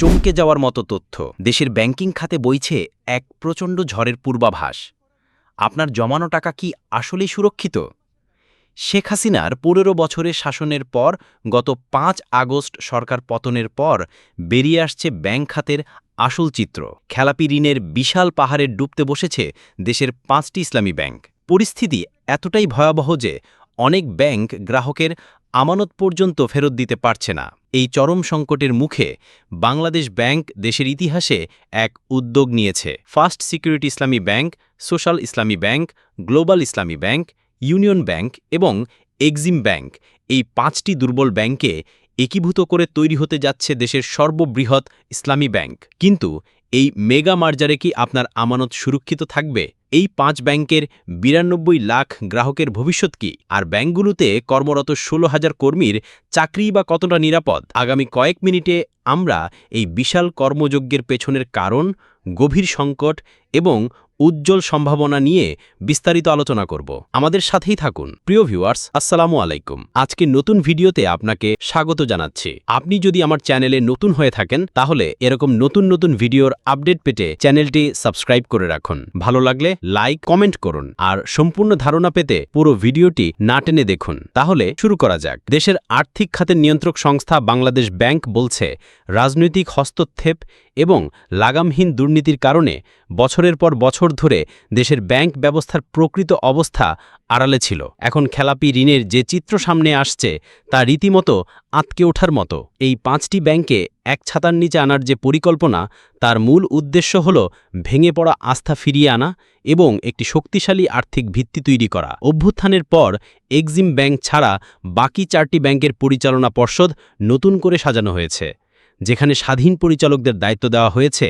চমকে যাওয়ার মতো তথ্য। দেশের ব্যাংকিং খাতে বইছে এক প্রচণ্ড ঝড়ের পূর্বাভাস। আপনার জমানো টাকা কি আসলেই সুরক্ষিত? শেখ হাসিনার পনেরো বছরের শাসনের পর, গত পাঁচ আগস্ট সরকার পতনের পর, বেরিয়ে আসছে ব্যাংক খাতের আসল চিত্র। খেলাপি ঋণের বিশাল পাহাড়ে ডুবতে বসেছে দেশের পাঁচটি ইসলামী ব্যাংক। পরিস্থিতি এতটাই ভয়াবহ যে, অনেক ব্যাংক গ্রাহকের আমানত পর্যন্ত ফেরত দিতে পারছে না। এই চরম সংকটের মুখে বাংলাদেশ ব্যাংক দেশের ইতিহাসে এক উদ্যোগ নিয়েছে। First security Islami bank, social Islami bank, global Islami bank, union bank এবং এক্সিম ব্যাংক এই পাঁচটি দুর্বল ব্যাংকে একীভূত করে তৈরি হতে যাচ্ছে দেশের সর্ববৃহৎ ইসলামী ব্যাংক। কিন্তু এই মেগা মার্জারে কি আপনার আমানত সুরক্ষিত থাকবে? এই পাঁচ ব্যাংকের বিরানব্বই লাখ গ্রাহকের ভবিষ্যৎ কি? আর ব্যাংকগুলোতে কর্মরত ষোলো হাজার কর্মীর চাকরি বা কতটা নিরাপদ? আগামী কয়েক মিনিটে আমরা এই বিশাল কর্মযজ্ঞের পেছনের কারণ, গভীর সংকট এবং উজ্জ্বল সম্ভাবনা নিয়ে বিস্তারিত আলোচনা করব। আমাদের সাথেই থাকুন। প্রিয় ভিউয়ার্স, আসসালামু আলাইকুম। আজকে নতুন ভিডিওতে আপনাকে স্বাগত জানাচ্ছি। আপনি যদি আমার চ্যানেলে নতুন হয়ে থাকেন, তাহলে এরকম নতুন নতুন ভিডিওর আপডেট পেতে চ্যানেলটি সাবস্ক্রাইব করে রাখুন। ভালো লাগলে লাইক, কমেন্ট করুন আর সম্পূর্ণ ধারণা পেতে পুরো ভিডিওটি না টেনে দেখুন। তাহলে শুরু করা যাক। দেশের আর্থিক খাতের নিয়ন্ত্রক সংস্থা বাংলাদেশ ব্যাংক বলছে, রাজনৈতিক হস্তক্ষেপ এবং লাগামহীন দুর্নীতির কারণে বছরের পর বছর ধরে দেশের ব্যাংক ব্যবস্থার প্রকৃত অবস্থা আড়ালে ছিল। এখন খেলাপি ঋণের যে চিত্র সামনে আসছে, তা রীতিমতো আঁতকে ওঠার মতো। এই পাঁচটি ব্যাংকে এক ছাতার নিচে আনার যে পরিকল্পনা, তার মূল উদ্দেশ্য হল ভেঙে পড়া আস্থা ফিরিয়ে আনা এবং একটি শক্তিশালী আর্থিক ভিত্তি তৈরি করা। অভ্যুত্থানের পর এক্সিম ব্যাংক ছাড়া বাকি চারটি ব্যাংকের পরিচালনা পর্ষদ নতুন করে সাজানো হয়েছে। যেখানে স্বাধীন পরিচালকদের দায়িত্ব দেওয়া হয়েছে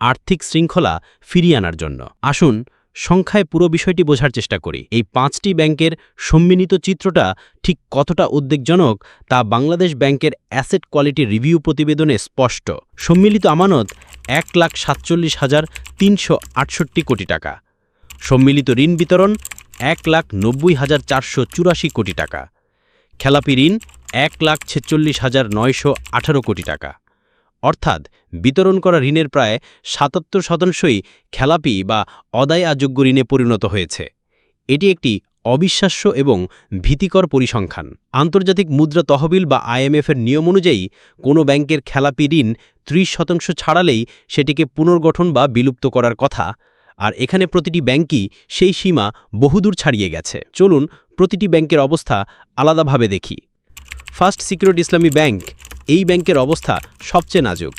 আর্থিক শৃঙ্খলা ফিরিয়ে আনার জন্য। আসুন, সংখ্যায় পুরো বিষয়টি বোঝার চেষ্টা করি। এই পাঁচটি ব্যাংকের সম্মিলিত চিত্রটা ঠিক কতটা উদ্বেগজনক তা বাংলাদেশ ব্যাংকের অ্যাসেট কোয়ালিটি রিভিউ প্রতিবেদনে স্পষ্ট। সম্মিলিত আমানত এক লাখ সাতচল্লিশ হাজার তিনশো আটষট্টি কোটি টাকা। সম্মিলিত ঋণ বিতরণ এক লাখ নব্বই হাজার চারশো চুরাশি কোটি টাকা। খেলাপি ঋণ এক লাখ ছেচল্লিশ হাজার নয়শো আঠারো কোটি টাকা। অর্থাৎ বিতরণ করা ঋণের প্রায় সাতাত্তর শতাংশই খেলাপি বা অদায় আযোগ্য ঋণে পরিণত হয়েছে। এটি একটি অবিশ্বাস্য এবং ভীতিকর পরিসংখ্যান। আন্তর্জাতিক মুদ্রা তহবিল বা আইএমএফের নিয়ম অনুযায়ী কোনো ব্যাংকের খেলাপি ঋণ ত্রিশ শতাংশ ছাড়ালেই সেটিকে পুনর্গঠন বা বিলুপ্ত করার কথা, আর এখানে প্রতিটি ব্যাংকই সেই সীমা বহুদূর ছাড়িয়ে গেছে। চলুন প্রতিটি ব্যাংকের অবস্থা আলাদাভাবে দেখি। ফার্স্ট সিকিউরিটি ইসলামী ব্যাংক এই ব্যাংকের অবস্থা সবচেয়ে নাজুক।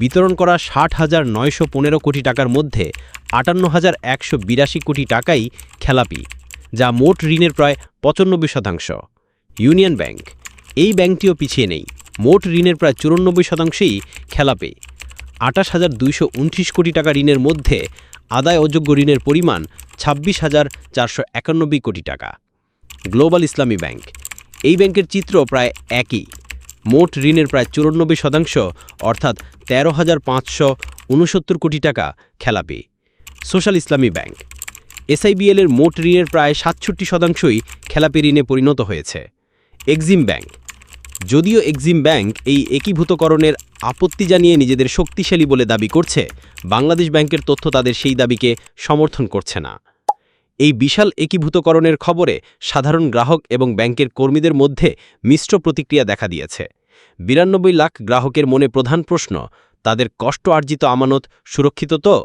বিতরণ করা ষাট হাজার নয়শো পনেরো কোটি টাকার মধ্যে আটান্ন হাজার একশো বিরাশি কোটি টাকাই খেলাপি, যা মোট ঋণের প্রায় পঁচানব্বই শতাংশ। ইউনিয়ন ব্যাংক, এই ব্যাংকটিও পিছিয়ে নেই। মোট ঋণের প্রায় চুরানব্বই শতাংশই খেলাপে। আটাশ হাজার দুইশো উনত্রিশ কোটি টাকা ঋণের মধ্যে আদায় অযোগ্য ঋণের পরিমাণ ছাব্বিশ হাজার চারশো একানব্বই কোটি টাকা। গ্লোবাল ইসলামী ব্যাংক, এই ব্যাংকের চিত্র প্রায় একই। মোট ঋণের প্রায় চুরানব্বই শতাংশ, অর্থাৎ তেরো হাজার পাঁচশো উনসত্তর কোটি টাকা খেলাপি। Social Islami bank. এসআইবিএল এর মোট ঋণের প্রায় সাতষট্টি শতাংশই খেলাপি ঋণে পরিণত হয়েছে। Exim bank. যদিও এক্সিম ব্যাংক এই একীভূতকরণের আপত্তি জানিয়ে নিজেদের শক্তিশালী বলে দাবি করছে, বাংলাদেশ ব্যাংকের তথ্য তাদের সেই দাবিকে সমর্থন করছে না। এই বিশাল একীভূতকরণের খবরে সাধারণ গ্রাহক এবং ব্যাংকের কর্মীদের মধ্যে মিশ্র প্রতিক্রিয়া দেখা দিয়েছে। বিরানব্বই লাখ গ্রাহকের মনে প্রধান প্রশ্ন, তাদের কষ্ট আর্জিত আমানত সুরক্ষিত তো?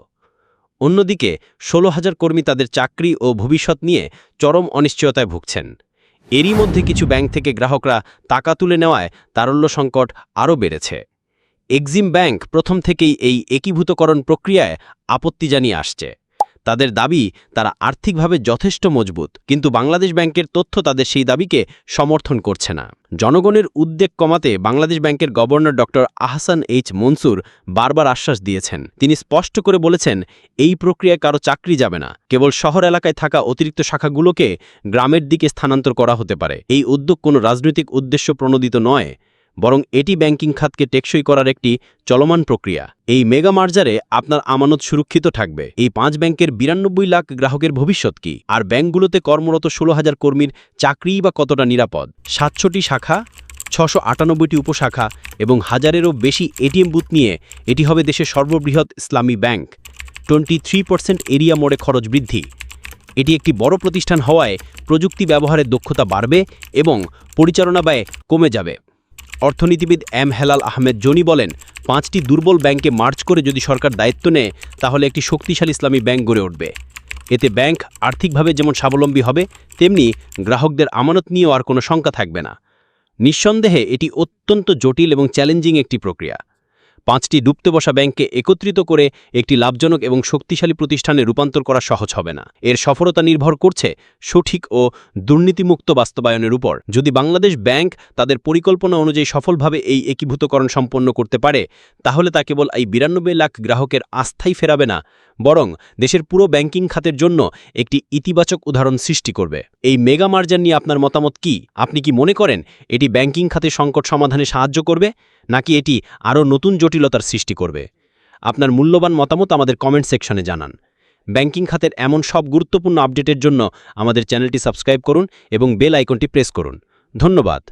অন্যদিকে, ষোলো হাজার কর্মী তাদের চাকরি ও ভবিষ্যৎ নিয়ে চরম অনিশ্চয়তায় ভুগছেন। এরই মধ্যে কিছু ব্যাংক থেকে গ্রাহকরা টাকা তুলে নেওয়ায় তারল্য সংকট আরও বেড়েছে। এক্সিম ব্যাংক প্রথম থেকেই এই একীভূতকরণ প্রক্রিয়ায় আপত্তি জানিয়ে আসছে। তাদের দাবি তারা আর্থিকভাবে যথেষ্ট মজবুত, কিন্তু বাংলাদেশ ব্যাংকের তথ্য তাদের সেই দাবিকে সমর্থন করছে না। জনগণের উদ্বেগ কমাতে বাংলাদেশ ব্যাংকের governor doctor Ahsan H Mansur বারবার আশ্বাস দিয়েছেন। তিনি স্পষ্ট করে বলেছেন, এই প্রক্রিয়ায় কারও চাকরি যাবে না। কেবল শহর এলাকায় থাকা অতিরিক্ত শাখাগুলোকে গ্রামের দিকে স্থানান্তর করা হতে পারে। এই উদ্যোগ কোনো রাজনৈতিক উদ্দেশ্য প্রণোদিত নয়। বরং এটি ব্যাংকিং খাতকে টেকসই করার একটি চলমান প্রক্রিয়া। এই মেগা মার্জারে আপনার আমানত সুরক্ষিত থাকবে। এই পাঁচ ব্যাংকের বিরানব্বই লাখ গ্রাহকের ভবিষ্যৎ কি? আর ব্যাংকগুলোতে কর্মরত ষোলো হাজার কর্মীর চাকরি বা কতটা নিরাপদ? সাতশোটি শাখা, ছশো আটানব্বইটি উপশাখা এবং হাজারেরও বেশি এটিএম বুথ নিয়ে এটি হবে দেশের সর্ববৃহৎ Islami bank. Twenty three percent area মোড়ে খরচ বৃদ্ধি। এটি একটি বড় প্রতিষ্ঠান হওয়ায় প্রযুক্তি ব্যবহারের দক্ষতা বাড়বে এবং পরিচালনা ব্যয় কমে যাবে। অর্থনীতিবিদ এম হেলাল আহমেদ জনি বলেন, পাঁচটি দুর্বল ব্যাংকে মার্চ করে যদি সরকার দায়িত্ব নেয়, তাহলে একটি শক্তিশালী ইসলামী ব্যাংক গড়ে উঠবে। এতে ব্যাংক আর্থিকভাবে যেমন স্বাবলম্বী হবে, তেমনি গ্রাহকদের আমানত নিয়েও আর কোনো শঙ্কা থাকবে না। নিঃসন্দেহে এটি অত্যন্ত জটিল এবং চ্যালেঞ্জিং একটি প্রক্রিয়া। পাঁচটি ডুবতে বসা ব্যাংককে একত্রিত করে একটি লাভজনক এবং শক্তিশালী প্রতিষ্ঠানে রূপান্তর করা সহজ হবে না। এর সফলতা নির্ভর করছে সঠিক ও দুর্নীতিমুক্ত বাস্তবায়নের উপর। যদি বাংলাদেশ ব্যাংক তাদের পরিকল্পনা অনুযায়ী সফলভাবে এই একীভূতকরণ সম্পন্ন করতে পারে, তাহলে তা কেবল এই বিরানব্বই লাখ গ্রাহকের আস্থাই ফেরাবে না বরং দেশের পুরো ব্যাংকিং খাতের জন্য একটি ইতিবাচক উদাহরণ সৃষ্টি করবে। এই মেগা মার্জার নিয়ে আপনার মতামত কি? আপনি কি মনে করেন এটি ব্যাংকিং খাতে সংকট সমাধানে সাহায্য করবে, নাকি এটি আরও নতুন জটিলতার সৃষ্টি করবে? আপনার মূল্যবান মতামত আমাদের কমেন্ট সেকশনে জানান। ব্যাংকিং খাতের এমন সব গুরুত্বপূর্ণ আপডেটের জন্য আমাদের চ্যানেলটি সাবস্ক্রাইব করুন এবং বেল আইকনটি প্রেস করুন। ধন্যবাদ।